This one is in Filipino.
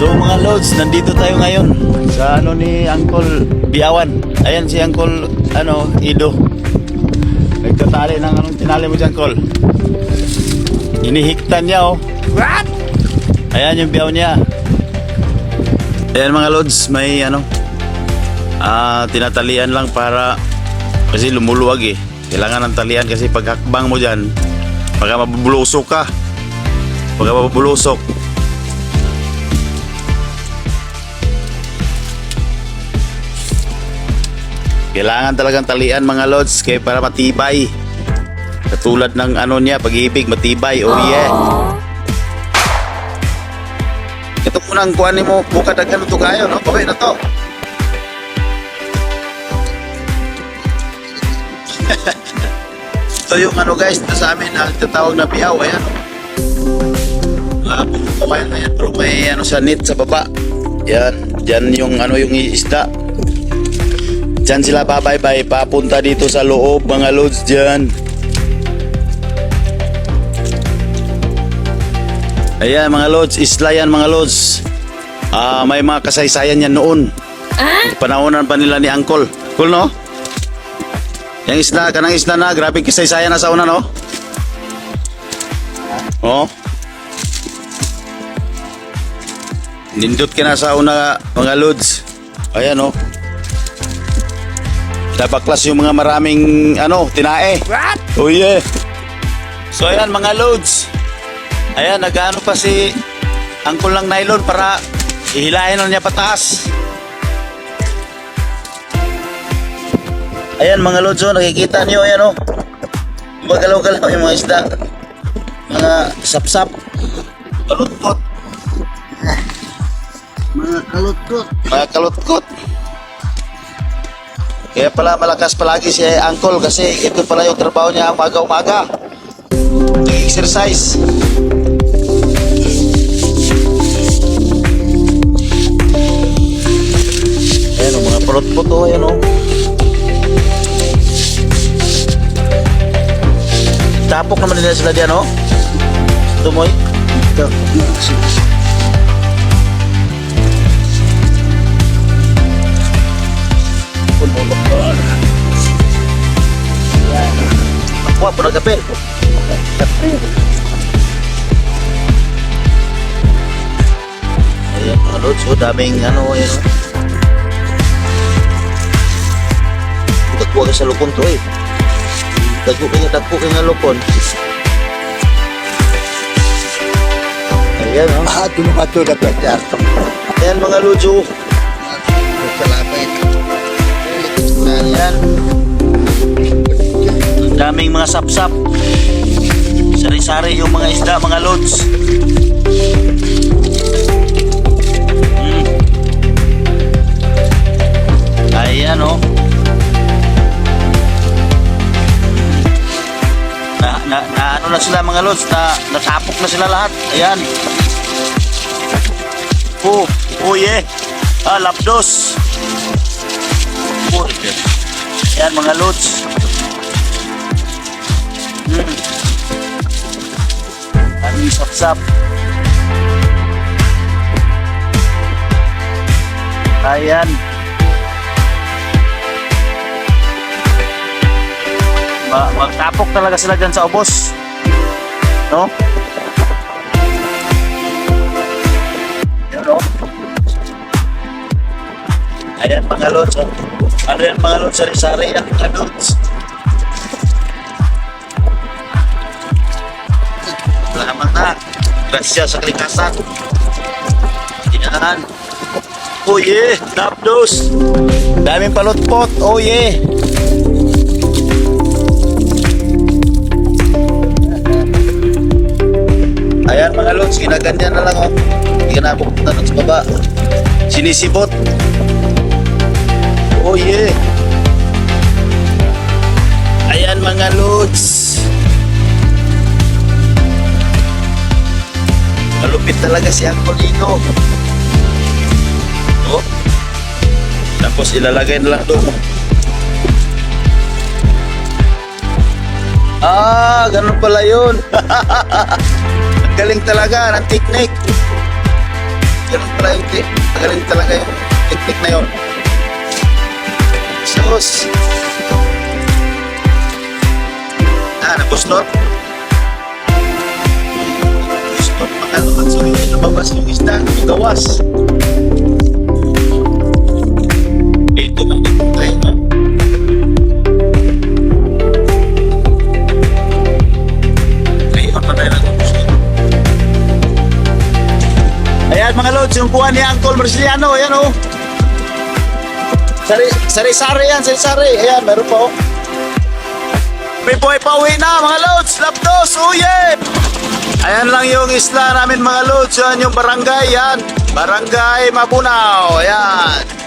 Lods, nandito tayo ngayon sa ano ni Uncle Biawan. Ayan si Uncle ano, Ido. Nagtatali ng anong tinali mo dyan, Col. Inihiktan niya, oh. What? Ayan yung biyaw niya. Ayan mga Lods, may ano, ah, tinatalian lang para kasi lumuluwag eh. Kailangan ng talian kasi pag hakbang mo dyan, baka mabubulusok ka. Baka mabubulusok. Kailangan talagang talian mga lods kaya para matibay. Katulad ng ano niya, pag-ibig, matibay. Oh yeah. Ito po nang kuha mo, buka dagan ito kayo, no? Pabay na to. ito yung ano guys, ito sa amin, ang tatawag na piyaw, ayan. Ah, kumain na yan, pero may ano sa net sa baba. Yan, dyan yung ano yung isda. Diyan sila babaybay papunta dito sa loob mga loads dyan. Ayan mga loads, isla yan mga loads. Ah, may mga kasaysayan yan noon. Panahonan pa nila ni Uncle. Cool no? Yung isla, kanang isla na, grabe kasaysayan na sa una no? Oh. Nindot ka na sa una mga loads. Ayan oh. Nabaklas yung mga maraming ano, tinae. What? Oh yeah. So ayan mga loads. Ayan, nag-ano pa si Angkol ng nylon para ihilahin na niya pataas. Ayan mga loads, oh, nakikita niyo, ayan oh. Magalaw-galaw yung mga isda. Mga sapsap. Kalutkot. Mga kalutkot. Mga kalutkot. Kaya pala malakas palagi si Uncle kasi ito pala yung trabaho niya umaga-umaga. Nag-exercise. Ayan o, mga pulot-put o, ayan o. Tapok naman nila sila diyan o. Tumoy. Ito. Wah, pernah kapel. Ayan, mga lods, oh, daming ano, ayan. oh. Dagpo ka sa lupon to eh. Dagpo ka nga, dagpo ka nga lupon. Ayan, oh. Ah, tumato na pwede. Ayan mga lods, oh. Salapit. Ayan. Ang daming mga sapsap. Sari-sari yung mga isda, mga lods. Mm. Ayan, oh. Na, na, na ano na sila mga lods, na natapok na sila lahat. Ayan. Oh, oh yeah. Ah, lapdos. Oh, Ayan mga lods. Hmm. Aming sapsap. Ayan. Ma magtapok talaga sila dyan sa ubos. No? Ayan o. Ayan mga lods. Ano yan mga lods? Sari-sari yan mga lods. Na. Gracias sa kalikasan. Yan. Oh yeah, napdos. Daming palutpot. Oh yeah. Ayan mga lods, ginaganyan na lang oh. Hindi ka na pupunta sa baba. Sinisibot. Oh yeah. Ayan mga lods. Malupit talaga si Angkolino. Oh. Tapos ilalagay na lang doon. Ah, ganun pala yun. Ang galing talaga ng technique. Ganun pala yung tip. Galing talaga yung technique na yun. Sus. Ah, nabustot. Nabustot. Makalukan sa hindi lumabas yung isda. Gawas. Ito na ito tayo na. Ngayon pa tayo nagpustot. Ayan mga lods, yung kuha ni Uncle Marceliano, ayan oh. Sari, sari-sari yan, sari-sari. Ayan, meron po. May buhay pa uwi na mga lods, lapdos, uye! Ayan lang yung isla namin mga lods, yan yung barangay, yan. Barangay Mabunaw, ayan.